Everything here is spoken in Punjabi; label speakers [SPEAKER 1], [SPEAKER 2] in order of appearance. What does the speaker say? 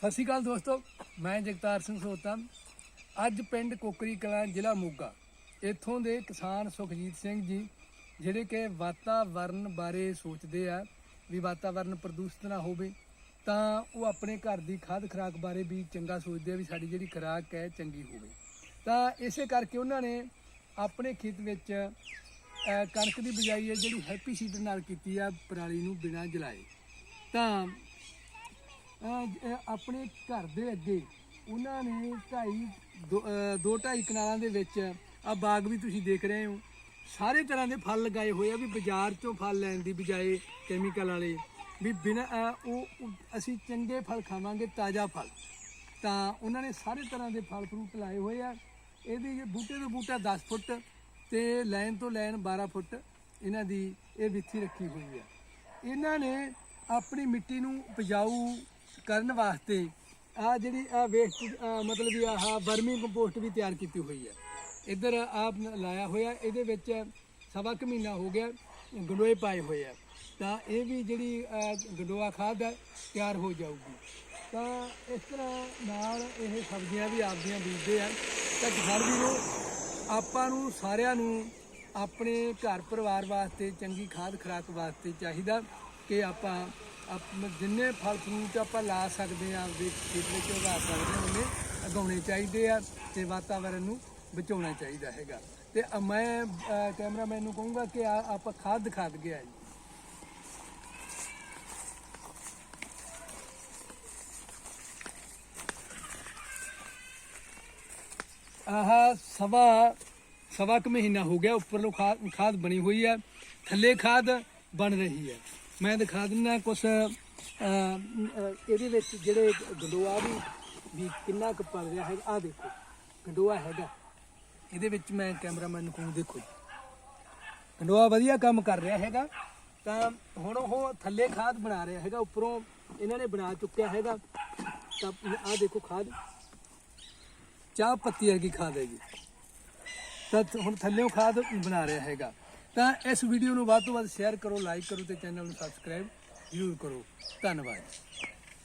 [SPEAKER 1] ਸਤਿ ਸ਼੍ਰੀ ਅਕਾਲ ਦੋਸਤੋ, ਮੈਂ ਜਗਤਾਰ ਸਿੰਘ ਸੋਤਾ। ਅੱਜ ਪਿੰਡ ਕੋਕਰੀ ਕਲਾਂ, ਜ਼ਿਲ੍ਹਾ ਮੋਗਾ। ਇੱਥੋਂ ਦੇ ਕਿਸਾਨ ਸੁਖਜੀਤ ਸਿੰਘ ਜੀ, ਜਿਹੜੇ ਕਿ ਵਾਤਾਵਰਨ ਬਾਰੇ ਸੋਚਦੇ ਆ, ਵੀ ਵਾਤਾਵਰਨ ਪ੍ਰਦੂਸ਼ਿਤ ਨਾ ਹੋਵੇ, ਤਾਂ ਉਹ ਆਪਣੇ ਘਰ ਦੀ ਖਾਦ ਖੁਰਾਕ ਬਾਰੇ ਵੀ ਚੰਗਾ ਸੋਚਦੇ ਆ ਵੀ ਸਾਡੀ ਜਿਹੜੀ ਖੁਰਾਕ ਹੈ, ਚੰਗੀ ਹੋਵੇ। ਤਾਂ ਇਸੇ ਕਰਕੇ ਉਹਨਾਂ ਨੇ ਆਪਣੇ ਖੇਤ ਵਿੱਚ ਕਣਕ ਦੀ ਬਿਜਾਈ ਹੈ, ਜਿਹੜੀ ਹੈਪੀ ਸੀਡਰ ਨਾਲ ਕੀਤੀ ਆ, ਪਰਾਲੀ ਨੂੰ ਬਿਨਾਂ ਜਲਾਏ। ਤਾਂ ਆਪਣੇ ਘਰ ਦੇ ਅੱਗੇ ਉਹਨਾਂ ਨੇ ਢਾਈ ਦੋ- ਦੋ ਢਾਈ ਕਨਾਲਾਂ ਦੇ ਵਿੱਚ ਆ ਬਾਗ ਵੀ ਤੁਸੀਂ ਦੇਖ ਰਹੇ ਹੋ। ਸਾਰੇ ਤਰ੍ਹਾਂ ਦੇ ਫਲ ਲਗਾਏ ਹੋਏ ਆ ਵੀ ਬਾਜ਼ਾਰ ਚੋਂ ਫਲ ਲੈਣ ਦੀ ਬਜਾਏ ਕੈਮੀਕਲ ਵਾਲੇ। ਵੀ ਬਿਨਾਂ ਉਹ ਉਹ ਅਸੀਂ ਚੰਗੇ ਫਲ ਖਾਵਾਂਗੇ, ਤਾਜ਼ਾ ਫਲ। ਤਾਂ ਉਹਨਾਂ ਨੇ ਸਾਰੇ ਤਰ੍ਹਾਂ ਦੇ ਫਲ ਫਰੂਟ ਲਾਏ ਹੋਏ ਆ। ਇਹਦੀ ਬੂਟੇ ਤੋਂ ਬੂਟਾ 10 ਫੁੱਟ ਤੇ ਲਾਈਨ ਤੋਂ ਲਾਈਨ 12 ਫੁੱਟ ਇਹਨਾਂ ਦੀ ਇਹ ਵਿੱਥੀ ਰੱਖੀ ਹੋਈ ਆ। ਇਹਨਾਂ ਨੇ ਆਪਣੀ ਮਿੱਟੀ ਨੂੰ ਉਪਜਾਊ ਕਰਨ ਵਾਸਤੇ ਆ ਜਿਹੜੀ ਆ ਵੇਸਟ ਮਤਲਬ ਵੀ ਆਹ ਵਰਮੀ ਕੰਪੋਸਟ ਵੀ ਤਿਆਰ ਕੀਤੀ ਹੋਈ ਹੈ। ਇੱਧਰ ਆਪ ਲਾਇਆ ਹੋਇਆ, ਇਹਦੇ ਵਿੱਚ ਸਵਾ ਕੁ ਮਹੀਨਾ ਹੋ ਗਿਆ, ਗੰਡੋਏ ਪਾਏ ਹੋਏ ਆ। ਤਾਂ ਇਹ ਵੀ ਜਿਹੜੀ ਗੰਡੋਆ ਖਾਦ ਹੈ, ਤਿਆਰ ਹੋ ਜਾਊਗੀ। ਤਾਂ ਇਸ ਤਰ੍ਹਾਂ ਨਾਲ ਇਹ ਸਬਜ਼ੀਆਂ ਵੀ ਆਪਦੀਆਂ ਬੀਜਦੇ ਆ। ਤਾਂ ਕਿਸਾਨ ਵੀਰੋ, ਆਪਾਂ ਨੂੰ ਸਾਰਿਆਂ ਨੂੰ ਆਪਣੇ ਘਰ ਪਰਿਵਾਰ ਵਾਸਤੇ ਚੰਗੀ ਖਾਦ ਖੁਰਾਕ ਵਾਸਤੇ ਚਾਹੀਦਾ ਕਿ ਆਪਾਂ ਆਪ ਜਿੰਨੇ ਫਲ ਫਰੂਟ ਆਪਾਂ ਲਾ ਸਕਦੇ ਆ ਆਪਦੇ ਖੇਤ ਵਿੱਚ ਉਗਾ ਸਕਦੇ ਹਾਂ ਉਹਨੇ ਉਗਾਉਣੇ ਚਾਹੀਦੇ ਆ ਤੇ ਵਾਤਾਵਰਨ ਨੂੰ ਬਚਾਉਣਾ ਚਾਹੀਦਾ ਹੈਗਾ। ਤੇ ਅ- ਮੈਂ ਅ, ਕੈਮਰਾਮੈਨ ਨੂੰ ਕਹੂੰਗਾ ਕਿ ਆ- ਆਪਾਂ ਖਾਦ ਦਿਖਾ ਦਈਏ ਜੀ। ਆਹ ਸਵਾ ਸਵਾ ਕੁ ਮਹੀਨਾ ਹੋ ਗਿਆ ਉੱਪਰੋਂ ਖਾਦ ਖਾਦ ਬਣੀ ਹੋਈ ਹੈ ਥੱਲੇ ਖਾਦ ਬਣ ਰਹੀ ਹੈ ਮੈਂ ਦਿਖਾ ਦਿੰਦਾ ਕੁਛ ਇਹਦੇ ਵਿੱਚ ਜਿਹੜੇ ਗੰਡੋਆ ਵੀ ਵੀ ਕਿੰਨਾ ਕੁ ਪੜ ਰਿਹਾ ਹੈ ਆ ਦੇਖੋ, ਗੰਡੋਆ ਹੈਗਾ। ਇਹਦੇ ਵਿੱਚ ਮੈਂ ਕੈਮਰਾਮੈਨ ਨੂੰ ਕਹੂੰ ਦੇਖੋ ਗੰਡੋਆ ਵਧੀਆ ਕੰਮ ਕਰ ਰਿਹਾ ਹੈਗਾ, ਤਾਂ ਹੁਣ ਉਹ ਥੱਲੇ ਖਾਦ ਬਣਾ ਰਿਹਾ ਹੈਗਾ, ਉੱਪਰੋਂ ਇਹਨਾਂ ਨੇ ਬਣਾ ਚੁੱਕਿਆ ਹੈਗਾ। ਤਾਂ ਆ ਦੇਖੋ ਖਾਦ। ਚਾਹ ਪੱਤੀ ਵਰਗੀ ਖਾਦ ਹੈਗੀ। ਤਾਂ ਹੁਣ ਥੱਲੇੋਂ ਖਾਦ ਬਣਾ ਰਿਹਾ ਹੈਗਾ। ਤਾਂ ਇਸ ਵੀਡੀਓ ਨੂੰ ਵੱਧ ਤੋਂ ਵੱਧ ਸ਼ੇਅਰ ਕਰੋ ਲਾਈਕ ਕਰੋ ਤੇ ਚੈਨਲ ਨੂੰ ਸਬਸਕ੍ਰਾਈਬ ਜ਼ਰੂਰ ਕਰੋ। ਧੰਨਵਾਦ।